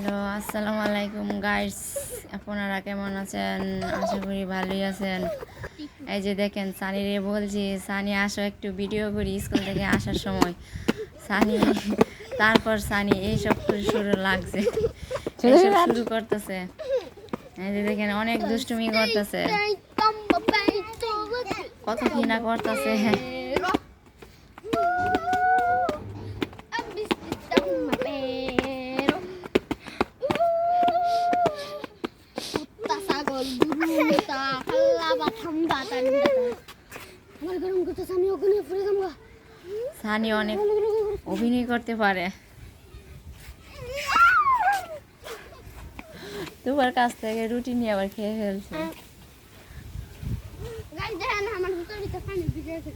Hello, আসসালামু আলাইকুম guys আপনারা কেমন আছেন? আশা করি ভালোই আছেন। এই যে দেখেন সানি রে বলছি, সানি, আসো একটু ভিডিও করি স্কুল থেকে আসার সময়। সানি, তারপর সানি, এইসব শুরু লাগছে। এইসব শুরু করতেছে। এই যে দেখেন, অনেক দুষ্টুমি করতেছে। কত কি না করতেছে? ছাগল গরু তা খাল্লা আমার গরম করতেছে আমি ওখানে পড়ে যাব সানি অনেক অভিনয় করতে পারে। তোমার কাছ থেকে রুটি নিয়ে আবার খেয়ে ফেলছে। আমার ভিতর ভিজে গেছে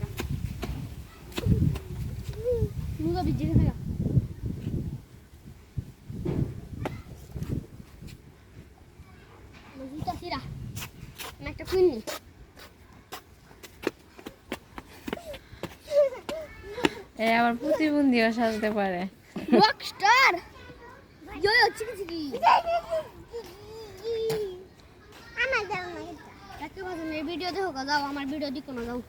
আমি একটা এ আবার প্রতিবন্ধীও সাজতে পারে। রকস্টার ইয়ো ইয়ো চিকি চিকি আমার না ভিডিও দেখো দাও যাও আমার ভিডিও দেখো না যাও।